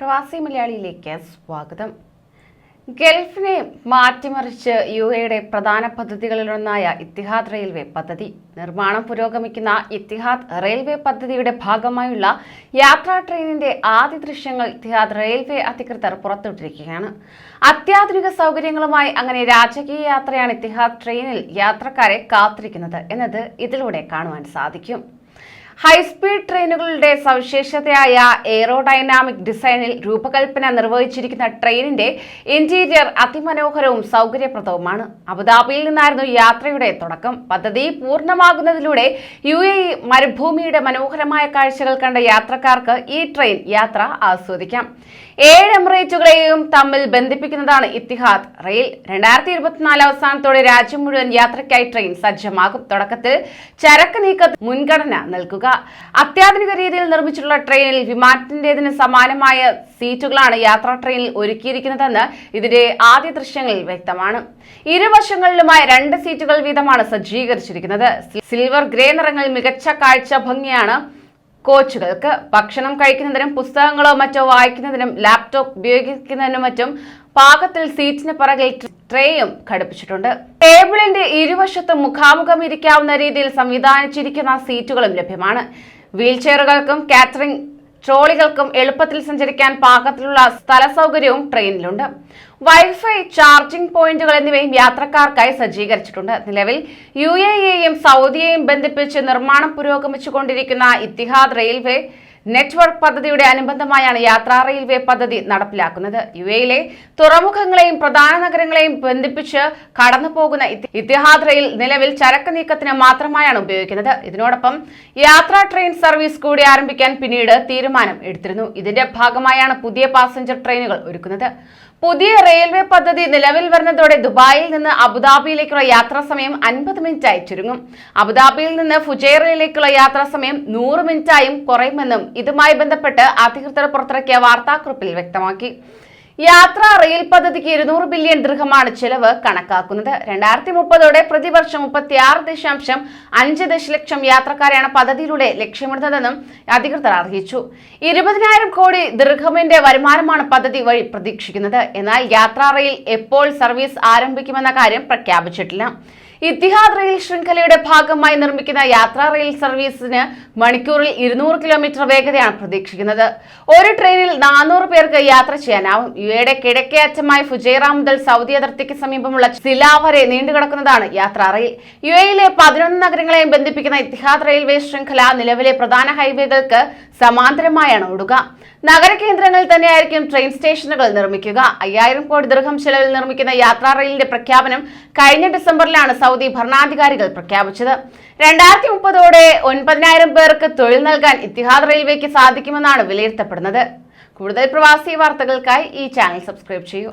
പ്രവാസി മലയാളിയിലേക്ക് സ്വാഗതം. ഗൾഫിനെ മാറ്റിമറിച്ച് യു എയുടെ പ്രധാന പദ്ധതികളിലൊന്നായ ഇത്തിഹാദ് റെയിൽവേ പദ്ധതി. നിർമ്മാണം പുരോഗമിക്കുന്ന ഇത്തിഹാദ് റെയിൽവേ പദ്ധതിയുടെ ഭാഗമായുള്ള യാത്രാ ട്രെയിനിന്റെ ആദ്യ ദൃശ്യങ്ങൾ ഇത്തിഹാദ് റെയിൽവേ അധികൃതർ പുറത്തുവിട്ടിരിക്കുകയാണ്. അത്യാധുനിക സൗകര്യങ്ങളുമായി അങ്ങനെ രാജകീയ യാത്രയാണ് ഇത്തിഹാദ് ട്രെയിനിൽ യാത്രക്കാരെ കാത്തിരിക്കുന്നത് എന്നത് ഇതിലൂടെ കാണുവാൻ സാധിക്കും. ഹൈസ്പീഡ് ട്രെയിനുകളുടെ സവിശേഷതയായ എയറോഡൈനാമിക് ഡിസൈനിൽ രൂപകൽപ്പന നിർവഹിച്ചിരിക്കുന്ന ട്രെയിനിന്റെ ഇന്റീരിയർ അതിമനോഹരവും സൗകര്യപ്രദവുമാണ്. അബുദാബിയിൽ നിന്നായിരുന്നു യാത്രയുടെ തുടക്കം. പദ്ധതി പൂർണമാകുന്നതിലൂടെ യു എ മരുഭൂമിയുടെ മനോഹരമായ കാഴ്ചകൾ കണ്ട യാത്രക്കാർക്ക് ഈ ട്രെയിൻ യാത്ര ആസ്വദിക്കാം. ഏഴ് എമിറേറ്റുകളെയും തമ്മിൽ ബന്ധിപ്പിക്കുന്നതാണ് ഇത്തിഹാദ്. റെയിൽ രണ്ടായിരത്തി ഇരുപത്തിനാല് അവസാനത്തോടെ രാജ്യം മുഴുവൻ യാത്രയ്ക്കായി ട്രെയിൻ സജ്ജമാകും. തുടക്കത്തിൽ ചരക്ക് നീക്ക മുൻഗണന നൽകുക. അത്യാധുനിക രീതിയിൽ നിർമ്മിച്ചിട്ടുള്ള ട്രെയിനിൽ വിമാനത്തിന്റെതിന് സമാനമായ സീറ്റുകളാണ് യാത്രാ ട്രെയിനിൽ ഒരുക്കിയിരിക്കുന്നതെന്ന് ഇതിന്റെ ആദ്യ ദൃശ്യങ്ങളിൽ വ്യക്തമാണ്. ഇരുവശങ്ങളിലുമായി രണ്ട് സീറ്റുകൾ വീതമാണ് സജ്ജീകരിച്ചിരിക്കുന്നത്. സിൽവർ ഗ്രേ നിറങ്ങളിൽ മികച്ച കാഴ്ച ഭംഗിയാണ് കോച്ചുകൾക്ക് ഭക്ഷണം കഴിക്കുന്നതിനും പുസ്തകങ്ങളോ മറ്റോ വായിക്കുന്നതിനും ലാപ്ടോപ്പ് ഉപയോഗിക്കുന്നതിനും മറ്റും പാകത്തിൽ സീറ്റിന് പിറകിൽ ട്രേയും ഘടിപ്പിച്ചിട്ടുണ്ട്. ടേബിളിന്റെ ഇരുവശത്തും മുഖാമുഖം ഇരിക്കാവുന്ന രീതിയിൽ സംവിധാനിച്ചിരിക്കുന്ന സീറ്റുകളും ലഭ്യമാണ്. വീൽ ചെയറുകൾക്കും കാറ്ററിംഗ് ട്രോളികൾക്കും എളുപ്പത്തിൽ സഞ്ചരിക്കാൻ പാകത്തിലുള്ള സ്ഥല സൗകര്യവും ട്രെയിനിലുണ്ട്. വൈഫൈ ചാർജിംഗ് പോയിന്റുകൾ എന്നിവയും യാത്രക്കാർക്കായി സജ്ജീകരിച്ചിട്ടുണ്ട്. നിലവിൽ യു എയെയും സൗദിയെയും ബന്ധിപ്പിച്ച് നിർമ്മാണം പുരോഗമിച്ചുകൊണ്ടിരിക്കുന്ന ഇത്തിഹാദ് റെയിൽവേ നെറ്റ്വർക്ക് പദ്ധതിയുടെ അനുബന്ധമായാണ് യാത്രാ റെയിൽവേ പദ്ധതി നടപ്പിലാക്കുന്നത്. യു എയിലെ തുറമുഖങ്ങളെയും പ്രധാന നഗരങ്ങളെയും ബന്ധിപ്പിച്ച് കടന്നു പോകുന്ന ഇത്തിഹാദ് റെയിൽ നിലവിൽ ചരക്ക് നീക്കത്തിന് മാത്രമായാണ് ഉപയോഗിക്കുന്നത്. ഇതിനോടൊപ്പം യാത്രാ ട്രെയിൻ സർവീസ് കൂടി ആരംഭിക്കാൻ പിന്നീട് തീരുമാനം എടുത്തിരുന്നു. ഇതിന്റെ ഭാഗമായാണ് പുതിയ പാസഞ്ചർ ട്രെയിനുകൾ ഒരുക്കുന്നത്. പുതിയ റെയിൽവേ പദ്ധതി നിലവിൽ വരുന്നതോടെ ദുബായിൽ നിന്ന് അബുദാബിയിലേക്കുള്ള യാത്രാ സമയം അൻപത് മിനിറ്റായി ചുരുങ്ങും. അബുദാബിയിൽ നിന്ന് ഫുജൈറയിലേക്കുള്ള യാത്രാ സമയം നൂറ് മിനിറ്റായും കുറയുമെന്നും ഇതുമായി ബന്ധപ്പെട്ട് അധികൃതർ പുറത്തിറക്കിയ വാർത്താക്കുറിപ്പിൽ വ്യക്തമാക്കി. യാത്രാ റെയിൽ പദ്ധതിക്ക് ഇരുന്നൂറ് ബില്യൺ ദൃഹമാണ് ചെലവ് കണക്കാക്കുന്നത്. രണ്ടായിരത്തി മുപ്പതോടെ പ്രതിവർഷം മുപ്പത്തിയാറ് ദശാംശം അഞ്ച് ദശലക്ഷം യാത്രക്കാരെയാണ് പദ്ധതിയിലൂടെ ലക്ഷ്യമിടുന്നതെന്നും അധികൃതർ അറിയിച്ചു. ഇരുപതിനായിരം കോടി ദൃഹമിന്റെ വരുമാനമാണ് പദ്ധതി വഴി പ്രതീക്ഷിക്കുന്നത്. എന്നാൽ യാത്രാ റെയിൽ എപ്പോൾ സർവീസ് ആരംഭിക്കുമെന്ന കാര്യം പ്രഖ്യാപിച്ചിട്ടില്ല. ഇത്തിഹാദ് റെയിൽ ശൃംഖലയുടെ ഭാഗമായി നിർമ്മിക്കുന്ന യാത്രാ റെയിൽ സർവീസിന് മണിക്കൂറിൽ ഇരുന്നൂറ് കിലോമീറ്റർ വേഗതയാണ് പ്രതീക്ഷിക്കുന്നത്. ഒരു ട്രെയിനിൽ നാനൂറ് പേർക്ക് യാത്ര ചെയ്യാനാവും. യു എയുടെ കിഴക്കേ അറ്റമായ ഫുജൈറ മുതൽ സൗദി അതിർത്തിക്ക് സമീപമുള്ള സില വരെ നീണ്ടുകിടക്കുന്നതാണ് യാത്രാ റെയിൽ. യു എയിലെ പതിനൊന്ന് നഗരങ്ങളെയും ബന്ധിപ്പിക്കുന്ന ഇത്തിഹാദ് റെയിൽവേ ശൃംഖല നിലവിലെ പ്രധാന ഹൈവേകൾക്ക് സമാന്തരമായാണ് ഓടുക. നഗര കേന്ദ്രങ്ങളിൽ തന്നെയായിരിക്കും ട്രെയിൻ സ്റ്റേഷനുകൾ നിർമ്മിക്കുക. അയ്യായിരം കോടി ദീർഘം ചെലവിൽ നിർമ്മിക്കുന്ന യാത്രാ റെയിലിന്റെ പ്രഖ്യാപനം കഴിഞ്ഞ ഡിസംബറിലാണ് സൗദി ഭരണാധികാരികൾ പ്രഖ്യാപിച്ചത്. രണ്ടായിരത്തി മുപ്പതോടെ ഒൻപതിനായിരം പേർക്ക് തൊഴിൽ നൽകാൻ ഇത്തിഹാദ് റെയിൽവേക്ക് സാധിക്കുമെന്നാണ് വിലയിരുത്തപ്പെടുന്നത്. കൂടുതൽ പ്രവാസി വാർത്തകൾക്കായി ഈ ചാനൽ സബ്സ്ക്രൈബ് ചെയ്യൂ.